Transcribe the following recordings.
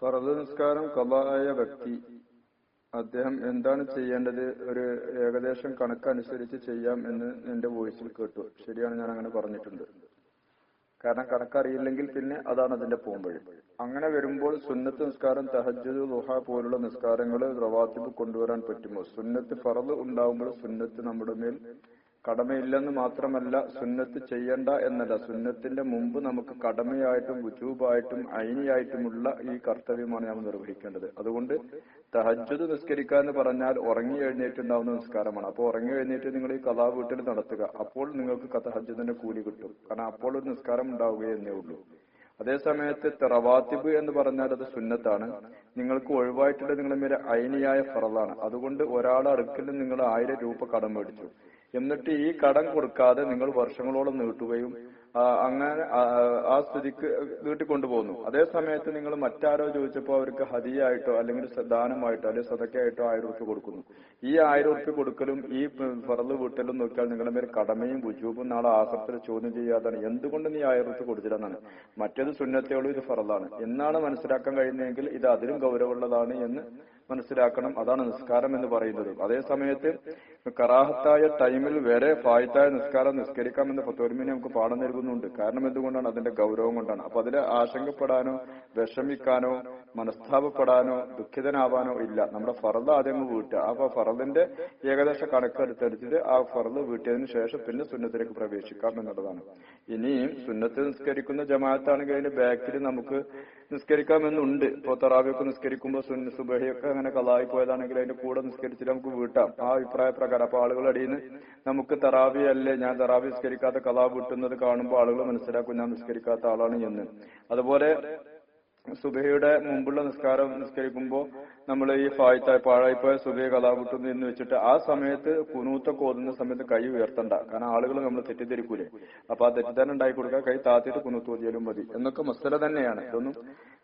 ഫറദ് നിസ്കാരം കലായ വ്യക്തി. അദ്ദേഹം എന്താണ് ചെയ്യേണ്ടത്? ഒരു ഏകദേശം കണക്കനുസരിച്ച് ചെയ്യാം എന്ന് എന്റെ വോയിസിൽ കേട്ടു. ശരിയാണ് ഞാൻ അങ്ങനെ പറഞ്ഞിട്ടുണ്ട്. കാരണം കണക്കറിയില്ലെങ്കിൽ പിന്നെ അതാണ് അതിന്റെ പോംവഴി. അങ്ങനെ വരുമ്പോൾ സുന്നത്ത് നിസ്കാരം തഹജ്ജുദ് ദുഹ പോലുള്ള നിസ്കാരങ്ങൾ റവാത്തിബ് കൊണ്ടുവരാൻ പറ്റുമോ? സുന്നത്ത് ഫറദ് ഉണ്ടാവുമ്പോൾ സുന്നത്ത് നമ്മുടെ മേൽ കടമയില്ലെന്ന് മാത്രമല്ല സുന്നത്ത് ചെയ്യണ്ട എന്നല്ല. സുന്നത്തിന്റെ മുമ്പ് നമുക്ക് കടമയായിട്ടും വുജൂബായിട്ടും അയിനിയായിട്ടുമുള്ള ഈ കർത്തവ്യമാണ് നമ്മൾ നിർവഹിക്കേണ്ടത്. അതുകൊണ്ട് തഹജ്ജുദ് നിസ്കരിക്കുക എന്ന് പറഞ്ഞാൽ ഉറങ്ങി എഴുന്നേറ്റുണ്ടാവുന്ന നിസ്കാരമാണ്. അപ്പോൾ ഉറങ്ങി എഴുന്നേറ്റ് നിങ്ങൾ ഈ കഥാ വീട്ടിൽ നടത്തുക. അപ്പോൾ നിങ്ങൾക്ക് തഹജ്ജുദിന്റെ കൂലി കിട്ടും. കാരണം അപ്പോൾ ഒരു നിസ്കാരം ഉണ്ടാവുകയെന്നേ ഉള്ളൂ. അതേ സമയത്ത് റവാത്തിബ് എന്ന് പറഞ്ഞാൽ അത് സുന്നത്താണ്. നിങ്ങൾക്ക് ഒഴിവായിട്ടുള്ള നിങ്ങളുടെ മേലെ അയനിയായ ഫറലാണ് അതുകൊണ്ട് ഒരാളെ അടുക്കൽ നിങ്ങൾ ആയിരം രൂപ കടം മേടിച്ചു. എന്നിട്ട് ഈ കടം കൊടുക്കാതെ നിങ്ങൾ വർഷങ്ങളോളം നീട്ടുകയും അങ്ങനെ ആ, സ്ഥിതിക്ക് വീട്ടിൽ കൊണ്ടുപോകുന്നു. അതേ സമയത്ത് നിങ്ങൾ മറ്റാരോ ചോദിച്ചപ്പോൾ അവർക്ക് ഹതിയായിട്ടോ അല്ലെങ്കിൽ ദാനമായിട്ടോ അല്ലെങ്കിൽ സതക്കയായിട്ടോ ആയിരം ഉറുപ്പ്യ കൊടുക്കുന്നു. ഈ ആയിരം ഉറുപ്പ്യ കൊടുക്കലും ഈ ഫറൽ വീട്ടലും നോക്കിയാൽ നിങ്ങളുടെ മേൽ കടമയും വുജൂബും നാളെ ആസത്തിൽ ചോദ്യം ചെയ്യാതാണ്. എന്തുകൊണ്ട് നീ ആയിരം ഉറുപ്പ്യ കൊടുത്തില്ലെന്നാണ്. മറ്റേത് സുന്നത്തേളും ഇത് ഫറലാണ് എന്നാണ് മനസ്സിലാക്കാൻ കഴിയുന്നതെങ്കിൽ ഇത് അതിലും ഗൗരവമുള്ളതാണ് എന്ന് മനസ്സിലാക്കണം. അതാണ് നിസ്കാരം എന്ന് പറയുന്നത്. അതേ സമയത്ത് കറാഹത്തായ ടൈമിൽ വരെ ഫായത്തായ നിസ്കാരം നിസ്കരിക്കാം എന്ന് ഫത്തോരിമിനെ നമുക്ക് പാഠം നൽകുന്നുണ്ട്. കാരണം എന്തുകൊണ്ടാണ്? അതിന്റെ ഗൗരവം കൊണ്ടാണ്. അപ്പൊ അതിൽ ആശങ്കപ്പെടാനോ വിഷമിക്കാനോ മനസ്താപപ്പെടാനോ ദുഃഖിതനാവാനോ ഇല്ല. നമ്മുടെ ഫറദ് ആദ്യം വീട്ടുക. അപ്പൊ ഫറദിന്റെ ഏകദേശ കണക്കനുസരിച്ചിട്ട് ആ ഫറദ് വീട്ടിയതിനു ശേഷം പിന്നെ സുന്നത്തിലേക്ക് പ്രവേശിക്കാം. എന്നുള്ളതാണ്. ഇനിയും സുന്നത്ത് നിസ്കരിക്കുന്ന ജമാഅത്താണെങ്കിൽ അതിന്റെ ബാക്കിൽ നമുക്ക് നിസ്കരിക്കാമെന്നുണ്ട്. ഇപ്പൊ തറാവിയൊക്കെ നിസ്കരിക്കുമ്പോൾ സുന്ന സുബഹിയൊക്കെ അങ്ങനെ കലായി പോയതാണെങ്കിൽ അതിന്റെ കൂടെ നിസ്കരിച്ചിട്ട് നമുക്ക് വീട്ടാം. ആ അഭിപ്രായ പ്രകാരം അപ്പൊ ആളുകൾ അടിയിൽ നമുക്ക് തറാവി അല്ലേ? ഞാൻ തറാവി നിസ്കരിക്കാത്ത കലാ വീട്ടുന്നത് കാണുമ്പോൾ ആളുകൾ മനസ്സിലാക്കും ഞാൻ നിസ്കരിക്കാത്ത ആളാണ് എന്ന്. അതുപോലെ സുബഹയുടെ മുമ്പുള്ള നിസ്കാരം നിസ്കരിക്കുമ്പോൾ നമ്മൾ ഈ ഫായ്ത്തായ പാഴായിപ്പോയ സുബഹ കലാപുട്ടുന്നു എന്ന് വെച്ചിട്ട് ആ സമയത്ത് കുനൂത്തൊക്കെ ഓതുന്ന സമയത്ത് കൈ ഉയർത്തണ്ട. കാരണം ആളുകൾ നമ്മൾ തെറ്റിദ്ധരിക്കൂലേ. അപ്പൊ ആ തെറ്റിദ്ധാരണ ഉണ്ടായി കൊടുക്കുക കൈ താത്തിയിട്ട് കുനൂത്ത് ഓതിയാലും മതി. എന്നൊക്കെ മസ്തല തന്നെയാണ്. ഇതൊന്നും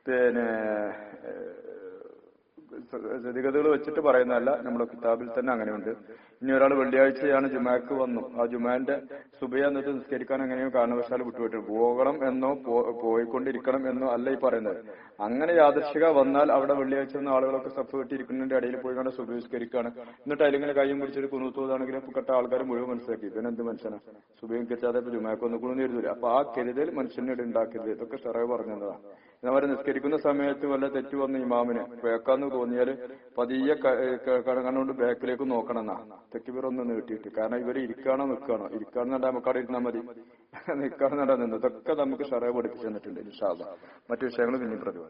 പിന്നെ സ്ഥിതിഗതികൾ വെച്ചിട്ട് പറയുന്നതല്ല. നമ്മുടെ കിതാബിൽ തന്നെ അങ്ങനെയുണ്ട്. ഇനി ഒരാൾ വെള്ളിയാഴ്ചയാണ് ജുമാക്ക് വന്നു. ആ ജുമാന്റെ സുബയ എന്നിട്ട് നിസ്കരിക്കാൻ എങ്ങനെയോ കാരണവശാൽ വിട്ടുപോയിട്ട് പോകണം എന്നോ പോയിക്കൊണ്ടിരിക്കണം എന്നോ അല്ല ഈ പറയുന്നത്. അങ്ങനെ യാദർശിക വന്നാൽ അവിടെ വെള്ളിയാഴ്ച വന്ന ആളുകളൊക്കെ സഫ് കെട്ടിയിരിക്കുന്നതിന്റെ ഇടയിൽ പോയി കണ്ട സുബ നിസ്കരിക്കുകയാണ് എന്നിട്ട് അതിലിങ്ങനെ കൈയും പിടിച്ചിട്ട് കുന്നുത്തോതാണെങ്കിലും കെട്ട ആൾക്കാർ മുഴുവൻ മനസ്സിലാക്കി. ഇവനെന്ത് മനുഷ്യനാണ് സുബയും കെട്ടാതെ ഇപ്പൊ ജുമാക്ക് വന്നു കുണു എഴുതൂല അപ്പൊ ആ കരുതൽ മനുഷ്യനെ ഉണ്ടാക്കരുത്. ഇതൊക്കെ ഷെറവ് പറഞ്ഞതാണ്. എന്നവരെ നിസ്കരിക്കുന്ന സമയത്ത് വല്ല തെറ്റ് വന്ന ഇമാമിന് വേക്കാന്ന് തോന്നിയാൽ പതിയെ കണ്ണുകൊണ്ട് ബാക്കിലേക്ക് നോക്കണം എന്നാ തെക്കുബിർ ഒന്ന് നീട്ടിയിട്ട്. കാരണം ഇവർ ഇരിക്കാണോ നിൽക്കാണോ? ഇരിക്കാണെന്നുണ്ടെ നമുക്ക് അവിടെ ഇരുന്നാൽ മതി. നിൽക്കാണെന്നുണ്ടെ നിന്ന്. ഇതൊക്കെ നമുക്ക് ഷറേ പഠിപ്പിച്ചു തന്നിട്ടുണ്ട് ഇൻഷാല്ല മറ്റു വിഷയങ്ങൾ പിന്നെ പ്രതിപാദിക്കും.